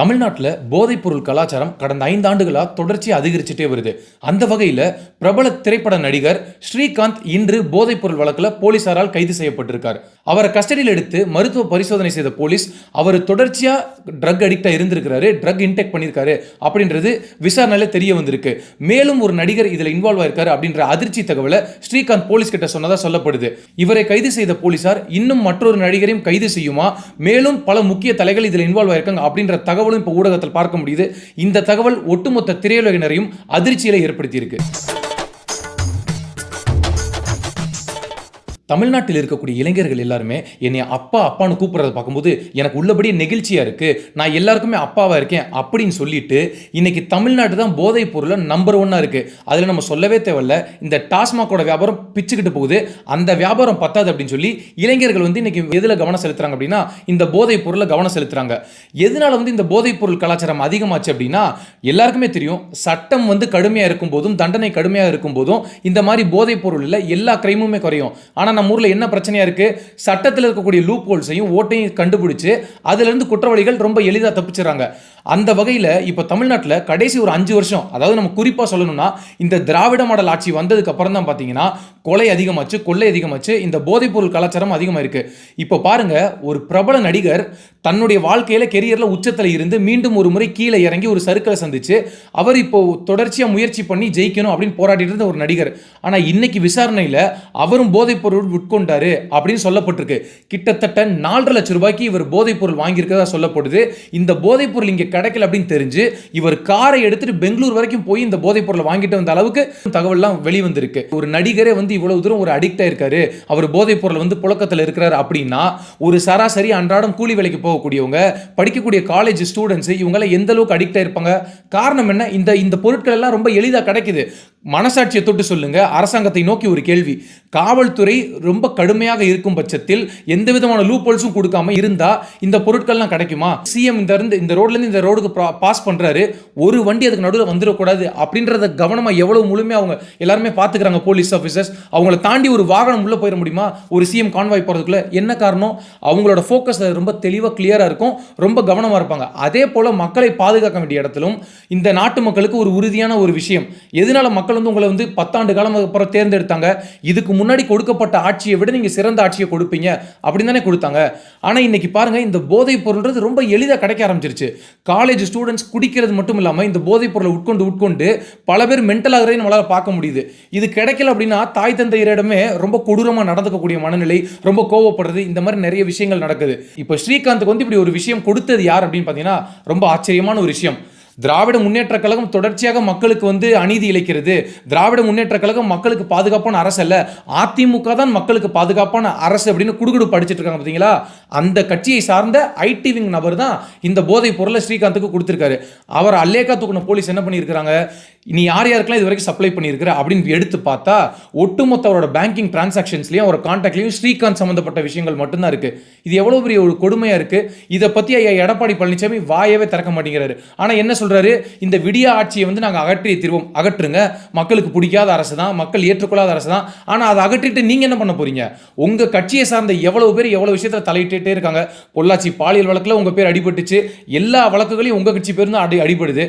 தமிழ்நாட்டில் போதைப்பொருள் கலாச்சாரம் கடந்த ஐந்து ஆண்டுகளாக தொடர்ச்சி அதிகரிச்சுட்டே வருது. அந்த வகையில் பிரபல திரைப்பட நடிகர் ஸ்ரீகாந்த் இன்று போதைப்பொருள் வழக்கில் போலீசாரால் கைது செய்யப்பட்டிருக்கார். அவரை கஸ்டடியில் எடுத்து மருத்துவ பரிசோதனை செய்த போலீஸ் அவர் தொடர்ச்சியாக ட்ரக் அடிக்டாக இருந்திருக்கிறாரு ட்ரக் இன்டேக் பண்ணியிருக்காரு அப்படின்றது விசாரணையில் தெரிய வந்திருக்கு. மேலும் ஒரு நடிகர் இதில் இன்வால்வ் ஆயிருக்காரு அப்படின்ற அதிர்ச்சி தகவலை ஸ்ரீகாந்த் போலீஸ் கிட்ட சொன்னதா சொல்லப்படுது. இவரை கைது செய்த போலீசார் இன்னும் மற்றொரு நடிகரையும் கைது செய்யுமா? மேலும் பல முக்கிய தலைகள் இதில் இன்வால்வ் ஆயிருக்காங்க அப்படின்ற தகவல் தகவலும் இப்போ ஊடகத்தில் பார்க்க முடியுது. இந்த தகவல் ஒட்டுமொத்த திரையுலகினரையும் அதிர்ச்சியில் ஏற்படுத்தியிருக்கு. தமிழ்நாட்டில் இருக்கக்கூடிய இளைஞர்கள் எல்லாருமே என்னை அப்பா அப்பான்னு கூப்பிட்றத பார்க்கும்போது எனக்கு உள்ளபடியே நெகிழ்ச்சியாக இருக்குது நான் எல்லாருக்குமே அப்பாவாக இருக்கேன் அப்படின்னு சொல்லிட்டு இன்னைக்கு தமிழ்நாடு தான் போதைப் பொருளில் நம்பர் ஒன்னாக இருக்குது அதில் நம்ம சொல்லவே தேவையில்ல. இந்த டாஸ்மாகோட வியாபாரம் பிச்சுக்கிட்டு போகுது. அந்த வியாபாரம் பத்தாது அப்படின்னு சொல்லி இளைஞர்கள் வந்து இன்னைக்கு எதில் கவனம் செலுத்துறாங்க அப்படின்னா இந்த போதைப் பொருளை கவனம் செலுத்துறாங்க. எதனால வந்து இந்த போதைப் பொருள் கலாச்சாரம் அதிகமாச்சு அப்படின்னா எல்லாருக்குமே தெரியும். சட்டம் வந்து கடுமையாக இருக்கும் போதும் தண்டனை கடுமையாக இருக்கும் போதும் இந்த மாதிரி போதைப் பொருளில் எல்லா கிரைமுமே குறையும். ஆனால் நம்ம ஊரில் என்ன பிரச்சனையாக இருக்குது சட்டத்தில் இருக்கக்கூடிய லூப் ஹோல்ஸையும் ஓட்டையும் கண்டுபிடிச்சு அதுலேருந்து குற்றவாளிகள் ரொம்ப எளிதாக தப்பிச்சுறாங்க அந்த வகையில் இப்போ தமிழ்நாட்டில் கடைசி ஒரு அஞ்சு வருஷம் அதாவது நம்ம குறிப்பாக சொல்லணும்னா இந்த திராவிட மாடல் ஆட்சி வந்ததுக்கு அப்புறம் தான் பார்த்தீங்கன்னா கொலை அதிகமாச்சு கொள்ளை அதிகமாச்சு இந்த போதைப்பொருள் கலாச்சாரம் அதிகமாக இருக்குது இப்போ பாருங்க ஒரு பிரபல நடிகர் தன்னுடைய வாழ்க்கையில் கெரியரில் உச்சத்தில் இருந்து மீண்டும் ஒரு முறை கீழே இறங்கி ஒரு சறுக்கலை சந்திச்சு அவர் இப்போ தொடர்ச்சியாக முயற்சி பண்ணி ஜெயிக்கணும் அப்படின்னு போராடிட்டு இருந்த ஒரு நடிகர். ஆனால் இன்னைக்கு விசாரணையில் அவரும் போதைப்பொருள் உட்கொண்டார் உட்கொண்டாரு அப்படின்னு சொல்லப்பட்டிருக்கு. கிட்டத்தட்ட நாலரை லட்சம் ரூபாய்க்கு இவர் போதைப்பொருள் வாங்கியிருக்கதா சொல்லப்படுது. இந்த போதைப்பொருள் இங்கே கிடைக்கல அப்படின்னு தெரிஞ்சு இவர் காரை எடுத்துட்டு பெங்களூர் வரைக்கும் போய் இந்த போதைப் பொருளை வாங்கிட்டு வந்த அளவுக்கு தகவல்லாம் வெளிவந்திருக்கு. ஒரு நடிகரே வந்து இவ்வளவு தூரம் ஒரு அடிக்ட் ஆயிருக்காரு. அவர் போதைப் பொருள் வந்து புழக்கத்தில் இருக்கிறாரு அப்படின்னா ஒரு சராசரி அன்றாடம் கூலி வேலைக்கு போகக்கூடியவங்க படிக்கக்கூடிய காலேஜ் ஸ்டூடெண்ட்ஸ் இவங்க எந்த அளவுக்கு அடிக்ட் ஆயிருப்பாங்க? காரணம் என்ன? இந்த இந்த பொருட்கள் எல்லாம் ரொம்ப எளிதாக கிடைக்குது. மனசாட்சியை தொட்டு சொல்லுங்க. அரசாங்கத்தை நோக்கி ஒரு கேள்வி. காவல்துறை ரொம்ப கடுமையாக இருக்கும் பட்சத்தில் எந்த விதமான லூப்போல்ஸும் கொடுக்காம இருந்தா இந்த பொருட்கள்லாம் கிடைக்குமா? சிஎம் இந்த இருந்து இந்த ரோட்ல இருந்து இந்த ரோடுக்கு பாஸ் பண்றாரு. ஒரு வண்டி அதுக்கு நடுவில் வந்துடக்கூடாது அப்படின்றத கவனமா எவ்வளவு முழுமையாக அவங்க எல்லாருமே பார்த்துக்கிறாங்க போலீஸ் ஆஃபீஸர்ஸ் அவங்கள தாண்டி ஒரு வாகனம் உள்ள போயிட முடியுமா? ஒரு சிஎம் கான்வாய் போறதுக்குள்ள என்ன காரணம்? அவங்களோட ஃபோக்கஸ் ரொம்ப தெளிவாக கிளியரா இருக்கும். ரொம்ப கவனமா இருப்பாங்க. அதே போல மக்களை பாதுகாக்க வேண்டிய இடத்திலும் இந்த நாட்டு மக்களுக்கு ஒரு உறுதியான ஒரு விஷயம். எதனால மக்கள் வந்து உங்களை வந்து பத்தாண்டு காலம் அப்புறம் தேர்ந்தெடுத்தாங்க. இதுக்கு முன்னாடி கொடுக்கப்பட்ட ஆட்சியை விட நீங்க சிறந்த ஆட்சியை கொடுப்பீங்க அப்படின்னு தானே கொடுத்தாங்க. ஆனா இன்னைக்கு பாருங்க இந்த போதைப் பொருள்ன்றது ரொம்ப எளிதாக கிடைக்க ஆரம்பிச்சிருச்சு. காலேஜ் ஸ்டூடெண்ட்ஸ் குடிக்கிறது மட்டும் இல்லாமல் இந்த போதைப் பொருளை உட்கொண்டு உட்கொண்டு பல பேர் மென்டல் ஆகிறதே நம்மளால் பார்க்க முடியுது. இது கிடைக்கல அப்படின்னா தாய் தந்தையரிடமே ரொம்ப கொடூரமாக நடந்துக்கக்கூடிய மனநிலை ரொம்ப கோவப்படுறது இந்த மாதிரி நிறைய விஷயங்கள் நடக்குது. இப்போ ஸ்ரீகாந்துக்கு வந்து இப்படி ஒரு விஷயம் கொடுத்தது யார் அப்படின்னு பார்த்தீங்கன்னா ரொம்ப ஆச்சரியமான ஒரு விஷயம். திராவிட முன்னேற்ற கழகம் தொடர்ச்சியாக மக்களுக்கு வந்து அநீதி இழைக்கிறது. திராவிட முன்னேற்ற கழகம் மக்களுக்கு பாதுகாப்பான அரசு அல்ல. அதிமுக தான் மக்களுக்கு பாதுகாப்பான அரசு அப்படின்னு குடுகுடு படிச்சுட்டு இருக்காங்க பார்த்தீங்களா அந்த கட்சியை சார்ந்த ஐடி விங் நபர் தான் இந்த போதைப் பொருளை ஸ்ரீகாந்துக்கு கொடுத்துருக்காரு. அவர் அல்லேக்கா தூக்குன போலீஸ் என்ன பண்ணியிருக்கிறாங்க? நீ யார் யாருக்கெல்லாம் இது வரைக்கும் சப்ளை பண்ணியிருக்கிற அப்படின்னு எடுத்து பார்த்தா ஒட்டுமொத்த அவரோட பேங்கிங் டிரான்சாக்ஷன்ஸ்லையும் அவரோட கான்டாக்ட்லையும் ஸ்ரீகாந்த் சம்மந்தப்பட்ட விஷயங்கள் மட்டும்தான் இருக்குது இது எவ்வளோ பெரிய ஒரு கொடுமையாக இருக்குது இதை பற்றி ஐயா எடப்பாடி பழனிசாமி வாயவே திறக்க மாட்டேங்கிறாரு. ஆனால் என்ன சொல்கிறாரு இந்த விடிய ஆட்சியை வந்து நாங்கள் அகற்றி தீர்வோம் அகற்றுங்க. மக்களுக்கு பிடிக்காத அரசு தான் மக்கள் ஏற்றுக்கொள்ளாத அரசு தான் ஆனால் அதை அகற்றிட்டு நீங்கள் என்ன பண்ண போறீங்க? உங்கள் கட்சியை சார்ந்த எவ்வளோ பேர் எவ்வளோ விஷயத்தில் தலையிட்டே இருக்காங்க. பொள்ளாச்சி பாலியல் வழக்கில் உங்கள் பேர் அடிபட்டுச்சு. எல்லா வழக்குகளையும் உங்கள் கட்சி பேர் தான் அடி அடிபடுது.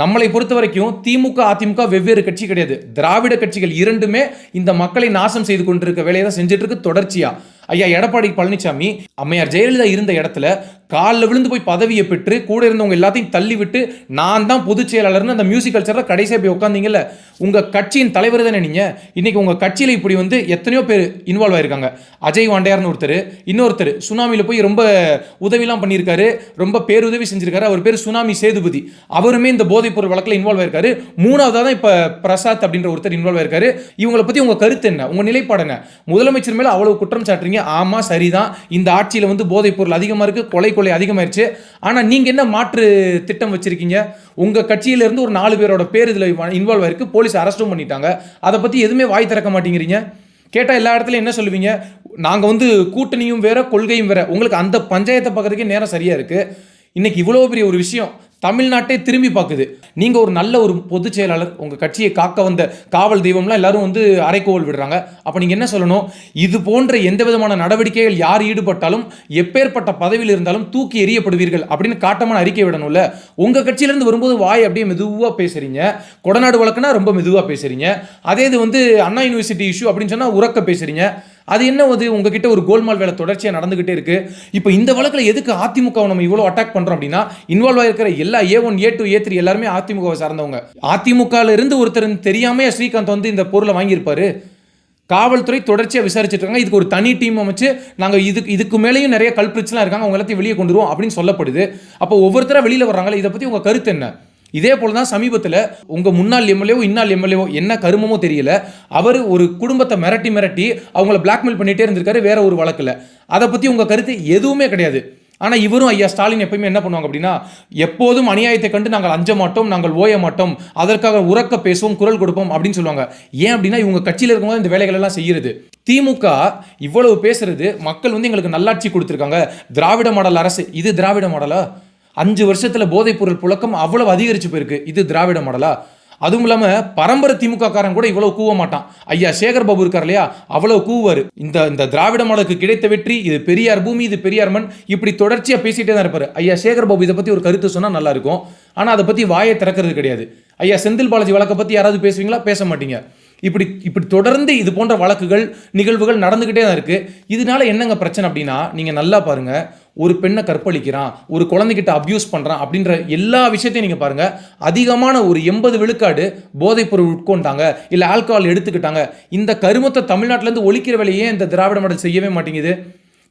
நம்மளை பொறுத்த வரைக்கும் திமுக அதிமுக வெவ்வேறு கட்சி கிடையாது. திராவிட கட்சிகள் இரண்டுமே இந்த மக்களை நாசம் செய்து கொண்டிருக்க வேலையை தான் செஞ்சுட்டு இருக்கு தொடர்ச்சியாக ஐயா எடப்பாடி பழனிசாமி அம்மையார் ஜெயலலிதா இருந்த இடத்துல காலில் விழுந்து போய் பதவியை பெற்று கூட இருந்தவங்க எல்லாத்தையும் தள்ளி விட்டு நான் தான் பொதுச் செயலாளர்னு அந்த மியூசிக் கல்ச்சரில் கடைசியாக போய் உட்காந்தீங்கல்ல? உங்கள் கட்சியின் தலைவர் தானே நீங்கள் இன்னைக்கு உங்கள் கட்சியில் இப்படி வந்து எத்தனையோ பேர் இன்வால்வ் ஆயிருக்காங்க. அஜய் வாண்டையார்னு ஒருத்தர் இன்னொருத்தர் சுனாமியில் போய் ரொம்ப உதவிலாம் பண்ணியிருக்காரு ரொம்ப பேருதவி செஞ்சிருக்காரு. அவர் பேர் சுனாமி சேதுபதி. அவருமே இந்த போதைப்பொருள் வழக்கில் இன்வால்வ் ஆயிருக்காரு. மூணாவதாக தான் இப்போ பிரசாத் அப்படின்ற ஒருத்தர் இன்வால்வ் ஆயிருக்காரு. இவங்களை பற்றி உங்கள் கருத்து என்ன? உங்கள் நிலைப்பாடு என்ன? முதலமைச்சர் மேலே அவ்வளோ குற்றம் சாட்டுறீங்க. ஆமாம் சரிதான். இந்த ஆட்சியில் வந்து போதைப் பொருள் அதிகமாக இருக்குது கொலை கொலை அதிகமாயிருச்சு. ஆனால் நீங்கள் என்ன மாற்று திட்டம் வச்சுருக்கீங்க? உங்கள் கட்சியிலேருந்து ஒரு நாலு பேரோட பேர் இதில் இன்வால்வ் ஆயிருக்கு. போலீஸ் அரெஸ்ட்டும் பண்ணிட்டாங்க. அதை பற்றி எதுவுமே வாய் திறக்க மாட்டேங்கிறீங்க. கேட்டால் எல்லா இடத்துலையும் என்ன சொல்லுவீங்க? நாங்கள் வந்து கூட்டணியும் வேற கொள்கையும் வேற. உங்களுக்கு அந்த பஞ்சாயத்தை பார்க்கறதுக்கே நேரம் சரியாக இருக்குது இன்றைக்கி இவ்வளோ பெரிய ஒரு விஷயம். தமிழ்நாட்டே திரும்பி பார்க்குது. நீங்கள் ஒரு நல்ல ஒரு பொதுச் செயலாளர் உங்கள் கட்சியை காக்க வந்த காவல் தெய்வம்லாம் எல்லாரும் வந்து அரைக்கோவல் விடுறாங்க. அப்போ நீங்கள் என்ன சொல்லணும்? இது போன்ற எந்த விதமான நடவடிக்கைகள் யார் ஈடுபட்டாலும் எப்பேற்பட்ட பதவியில் இருந்தாலும் தூக்கி எறியப்படுவீர்கள் அப்படின்னு காட்டமான அறிக்கை விடணும்ல. உங்கள் கட்சியிலேருந்து வரும்போது வாய் அப்படியே மெதுவாக பேசுறீங்க. கொடநாடு வழக்குனா ரொம்ப மெதுவாக பேசுகிறீங்க அதே இது வந்து அண்ணா யூனிவர்சிட்டி இஷ்யூ அப்படின்னு சொன்னால் உறக்க பேசுகிறீங்க அது என்ன அது? உங்ககிட்ட ஒரு கோல்மால் வேலை தொடர்ச்சியாக நடந்துகிட்டே இருக்கு. இப்போ இந்த வழக்கில் எதுக்கு அதிமுகவை நம்ம இவ்வளோ அட்டாக் பண்றோம் அப்படின்னா இன்வால்வ் ஆயிருக்கிற எல்லா A one A two A three எல்லாருமே அதிமுகவை சார்ந்தவங்க. அதிமுகல இருந்து ஒருத்தர் தெரியாமையே ஸ்ரீகாந்த் வந்து இந்த பொருளை வாங்கியிருப்பாரு. காவல்துறை தொடர்ச்சியாக விசாரிச்சுட்டு இருக்காங்க. இதுக்கு ஒரு தனி டீம் அமைச்சு நாங்கள் இதுக்கு இதுக்கு மேலேயும் நிறைய கல்பிரிச்செலாம் இருக்காங்க. அவங்க எல்லாத்தையும் வெளியே கொண்டு வருவோம் அப்படின்னு சொல்லப்படுது. அப்போ ஒவ்வொருத்தராக வெளியில் வர்றாங்களே இதை பற்றி உங்கள் கருத்து என்ன? இதே போல தான் சமீபத்தில் உங்கள் முன்னாள் எம்எல்ஏவோ இன்னாள் எம்எல்ஏவோ என்ன கருமமோ தெரியல. அவர் ஒரு குடும்பத்தை மிரட்டி மிரட்டி அவங்கள பிளாக்மெயில் பண்ணிகிட்டே இருந்திருக்காரு வேற ஒரு வழக்கில். அதை பற்றி உங்கள் கருத்து எதுவுமே கிடையாது. ஆனால் இவரும் ஐயா ஸ்டாலின் எப்பயுமே என்ன பண்ணுவாங்க அப்படின்னா எப்போதும் அநியாயத்தை கண்டு நாங்கள் அஞ்ச மாட்டோம் நாங்கள் ஓய மாட்டோம் அதற்காக உறக்க பேசுவோம் குரல் கொடுப்போம் அப்படின்னு சொல்லுவாங்க. ஏன் அப்படின்னா இவங்க கட்சியில் இருக்கும்போது இந்த வேலைகள் எல்லாம் செய்யறது. திமுக இவ்வளவு பேசுறது மக்கள் வந்து எங்களுக்கு நல்லாட்சி கொடுத்துருக்காங்க. திராவிட மாடல் அரசு இது திராவிட மாடலா? அஞ்சு வருஷத்தில் போதைப்பொருள் புழக்கம் அவ்வளவு அதிகரிச்சு போயிருக்கு. இது திராவிட மாடலா? அதுவும் இல்லாமல் பரம்பரை திமுக காரன் கூட இவ்வளவு கூவ மாட்டான். ஐயா சேகர் பாபு இருக்கார் இல்லையா? அவ்வளவு கூவாரு இந்த இந்த திராவிட மாடலுக்கு கிடைத்த வெற்றி இது பெரியார் பூமி இது பெரியார் மண் இப்படி தொடர்ச்சியாக பேசிட்டே தான் இருப்பாரு. ஐயா சேகர் பாபு இதை பத்தி ஒரு கருத்து சொன்னால் நல்லா இருக்கும். அதை பத்தி வாயை திறக்கிறது கிடையாது. ஐயா செந்தில் பாலாஜி வழக்கை பத்தி யாராவது பேசுவீங்களா? பேச மாட்டீங்க. இப்படி இப்படி தொடர்ந்து இது போன்ற வழக்குகள் நிகழ்வுகள் நடந்துக்கிட்டே தான் இருக்கு. இதனால என்னங்க பிரச்சனை அப்படின்னா நீங்க நல்லா பாருங்க. ஒரு பெண்ணை கற்பழிக்கிறான் ஒரு குழந்தைகிட்ட அப்யூஸ் பண்ணுறான் அப்படின்ற எல்லா விஷயத்தையும் நீங்கள் பாருங்கள் அதிகமான ஒரு எண்பது விழுக்காடு போதைப்பொருள் உட்கொண்டாங்க இல்லை ஆல்கஹால் எடுத்துக்கிட்டாங்க. இந்த கருமத்தை தமிழ்நாட்டிலேருந்து ஒழிக்கிற வேலையே இந்த திராவிட மாடல் செய்யவே மாட்டேங்குது?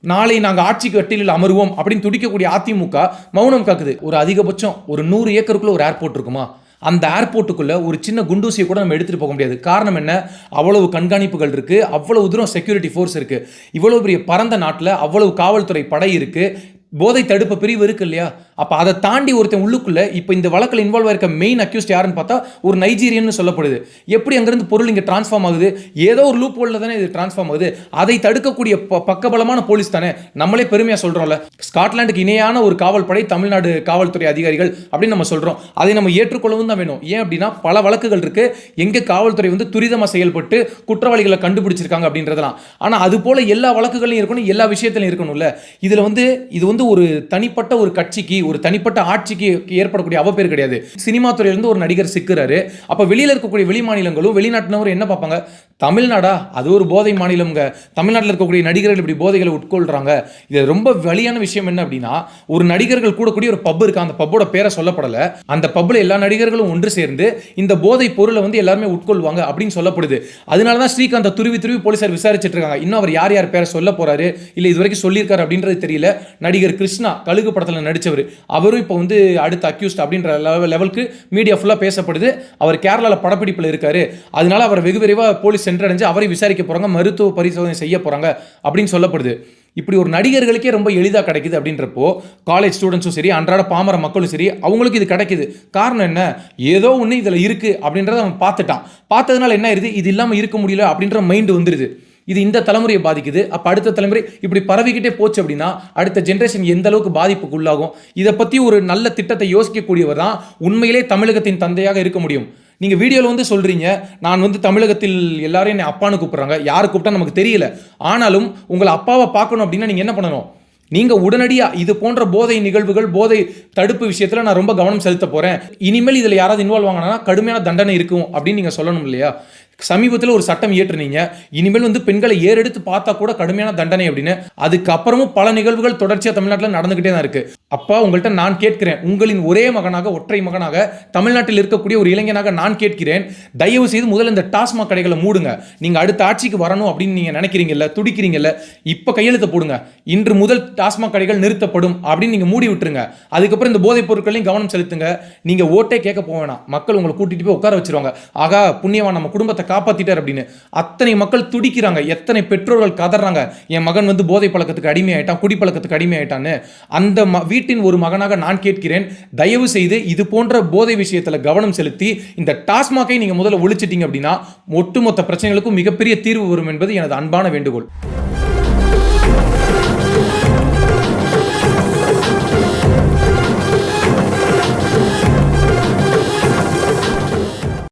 நாளை நாங்கள் ஆட்சிக்கு கட்டிலில் அமருவோம் அப்படின்னு துடிக்கக்கூடிய அதிமுக மௌனம் காக்குது. ஒரு அதிகபட்சம் ஒரு நூறு ஏக்கருக்குள்ளே ஒரு ஏர்போர்ட் இருக்குமா? அந்த ஏர்போர்ட்டுக்குள்ளே ஒரு சின்ன குண்டூசியை கூட நம்ம எடுத்துகிட்டு போக முடியாது. காரணம் என்ன? அவ்வளவு கண்காணிப்புகள் இருக்குது அவ்வளவு தூரம் செக்யூரிட்டி ஃபோர்ஸ் இருக்குது இவ்வளோ பெரிய பரந்த நாட்டில் அவ்வளவு காவல்துறை படை இருக்குது போதை தடுப்பு பிரிவு இருக்கு இல்லையா? அப்போ அதை தாண்டி ஒருத்தன் உள்ளுக்குள்ள இப்போ இந்த வழக்கில் இன்வால்வ் ஆயிருக்க மெயின் அக்யூஸ்ட் யாருன்னு பார்த்தா ஒரு நைஜீரியன்னு சொல்லப்படுது. எப்படி அங்கேருந்து பொருள் இங்கே டிரான்ஸ்ஃபார்ம் ஆகுது? ஏதோ ஒரு லூப் ஹோலில் தானே இது டிரான்ஸ்ஃபார்ம் ஆகுது. அதை தடுக்கக்கூடிய ப- பக்கபலமான போலீஸ் தானே? நம்மளே பெருமையாக சொல்கிறோம்ல ஸ்காட்லாண்டுக்கு இணையான ஒரு காவல் படை தமிழ்நாடு காவல்துறை அதிகாரிகள் அப்படின்னு நம்ம சொல்கிறோம் அதை நம்ம ஏற்றுக்கொள்ளவும் தான் வேணும். ஏன் அப்படின்னா பல வழக்குகள் இருக்குது எங்கே காவல்துறை வந்து துரிதமாக செயல்பட்டு குற்றவாளிகளை கண்டுபிடிச்சிருக்காங்க அப்படின்றதெல்லாம். ஆனால் அது போல் எல்லா வழக்குகளையும் இருக்கணும் எல்லா விஷயத்திலையும் இருக்கணும்ல. இதில் வந்து இது வந்து ஒரு தனிப்பட்ட ஒரு கட்சிக்கு ஒரு தனிப்பட்ட ஆட்சிக்கு ஏற்படக்கூடிய அவப்பேர் கிடையாது. சினிமா துறையிலிருந்து ஒரு நடிகர் சிக்கிறாரு. அப்போ வெளியில் இருக்கக்கூடிய வெளி மாநிலங்களும் வெளிநாட்டினரும் என்ன பார்ப்பாங்க? தமிழ்நாடா? அது ஒரு போதை மாநிலம்ங்க. தமிழ்நாட்டில் இருக்கக்கூடிய நடிகர்கள் இப்படி போதைகளை உட்கொள்கிறாங்க இது ரொம்ப வழியான விஷயம் என்ன அப்படின்னா ஒரு நடிகர்கள் கூடக்கூடிய ஒரு பப் இருக்கு? அந்த பப்போட பேரை சொல்லப்படலை. அந்த பப்பில் எல்லா நடிகர்களும் ஒன்று சேர்ந்து இந்த போதை பொருளை வந்து எல்லாருமே உட்கொள்வாங்க அப்படின்னு சொல்லப்படுது. அதனால தான் ஸ்ரீகாந்த் துருவி துருவி போலீசார் விசாரிச்சுட்டு இருக்காங்க. இன்னும் அவர் யார் யார் பேரை சொல்ல போறாரு? இல்லை இது வரைக்கும் சொல்லியிருக்காரு அப்படின்றது தெரியல. நடிகர் கிருஷ்ணா கழுகு படத்தில் நடித்தவர் அவரும் இப்போ வந்து அடுத்த அக்யூஸ்ட் அப்படின்ற லெவலுக்கு மீடியா ஃபுல்லாக பேசப்படுது. அவர் கேரளாவில் படப்பிடிப்பில் இருக்காரு. அதனால அவர் வெகு விரைவாக போலீஸ் சென்றடைஞ்சு அவரை விசாரிக்க போகிறாங்க மருத்துவ பரிசோதனை செய்ய போகிறாங்க அப்படின்னு சொல்லப்படுது. இப்படி ஒரு நடிகர்களுக்கே ரொம்ப எளிதாக கிடைக்குது அப்படின்றப்போ காலேஜ் ஸ்டூடெண்ட்ஸும் சரி அன்றாட பாமர மக்களும் சரி அவங்களுக்கு இது கிடைக்குது. காரணம் என்ன? ஏதோ ஒன்று இதில் இருக்குது அப்படின்றத அவன் பார்த்துட்டான். பார்த்ததுனால என்ன ஆயிருது? இது இல்லாமல் இருக்க முடியல அப்படின்ற மைண்டு வந்துடுது இது இந்த தலைமுறையை பாதிக்குது. அப்போ அடுத்த தலைமுறை இப்படி பரவிக்கிட்டே போச்சு அப்படின்னா அடுத்த ஜென்ரேஷன் எந்த அளவுக்கு பாதிப்புக்கு உள்ளாகும் இதை பற்றி ஒரு நல்ல திட்டத்தை யோசிக்கக்கூடியவர் தான் உண்மையிலே தமிழகத்தின் தந்தையாக இருக்க முடியும். நீங்கள் வீடியோவில் வந்து சொல்கிறீங்க நான் வந்து தமிழகத்தில் எல்லாரும் என்னை அப்பான்னு கூப்பிட்றாங்க. யார் கூப்பிட்டா நமக்கு தெரியல. ஆனாலும் உங்களை அப்பாவை பார்க்கணும் அப்படின்னா நீங்கள் என்ன பண்ணணும்? நீங்கள் உடனடியாக இது போன்ற போதை நிகழ்வுகள் போதை தடுப்பு விஷயத்தில் நான் ரொம்ப கவனம் செலுத்த போகிறேன் இனிமேல் இதில் யாராவது இன்வால்வ் ஆகினா கடுமையான தண்டனை இருக்கும் அப்படின்னு நீங்கள் சொல்லணும் இல்லையா? சமீபத்தில் ஒரு சட்டம் இயற்றுனீங்க. இனிமேல் வந்து பெண்களை ஏறெடுத்து பார்த்தா கூட கடுமையான தண்டனை அப்படின்னு. அதுக்கப்புறமும் பல நிகழ்வுகள் தொடர்ச்சியாக தமிழ்நாட்டில் நடந்துகிட்டே தான் இருக்கு. அப்பா உங்கள்கிட்ட நான் கேட்கிறேன். உங்களின் ஒரே மகனாக ஒற்றை மகனாக தமிழ்நாட்டில் இருக்கக்கூடிய ஒரு இளைஞனாக நான் கேட்கிறேன். தயவு செய்து முதல்ல இந்த டாஸ்மாக் கடைகளை மூடுங்க. நீங்க அடுத்த ஆட்சிக்கு வரணும் அப்படின்னு நீங்க நினைக்கிறீங்கல்ல துடிக்கிறீங்கல்ல இப்ப கையெழுத்து போடுங்க. இன்று முதல் டாஸ்மாக் கடைகள் நிறுத்தப்படும் அப்படின்னு நீங்க மூடி விட்டுருங்க. அதுக்கப்புறம் இந்த போதைப் பொருட்களையும் கவனம் செலுத்துங்க. நீங்க ஓட்டே கேட்க போக வேணாம். மக்கள் உங்களை கூட்டிட்டு போய் உட்கார வச்சிருவாங்க. ஆகா புண்ணியவா நம்ம குடும்பத்தை காப்பாத்திட்டார் அப்படின்னு. அத்தனை மக்கள் துடிக்கிறாங்க. எத்தனை பெற்றோர்கள் கதறாங்க. என் மகன் வந்து போதை பழக்கத்துக்கு அடிமையாயிட்டான் குடிப்பழக்கத்துக்கு அடிமையாயிட்டான்னு. அந்த ம- வீட்டின் ஒரு மகனாக நான் கேட்கிறேன். தயவு செய்து இது போன்ற போதை விஷயத்துல கவனம் செலுத்தி இந்த டாஸ்மாகை நீங்க முதல்ல ஒழிச்சிட்டீங்க அப்படின்னா ஒட்டுமொத்த பிரச்சனைகளுக்கும் மிகப்பெரிய தீர்வு வரும் என்பது எனது அன்பான வேண்டுகோள்.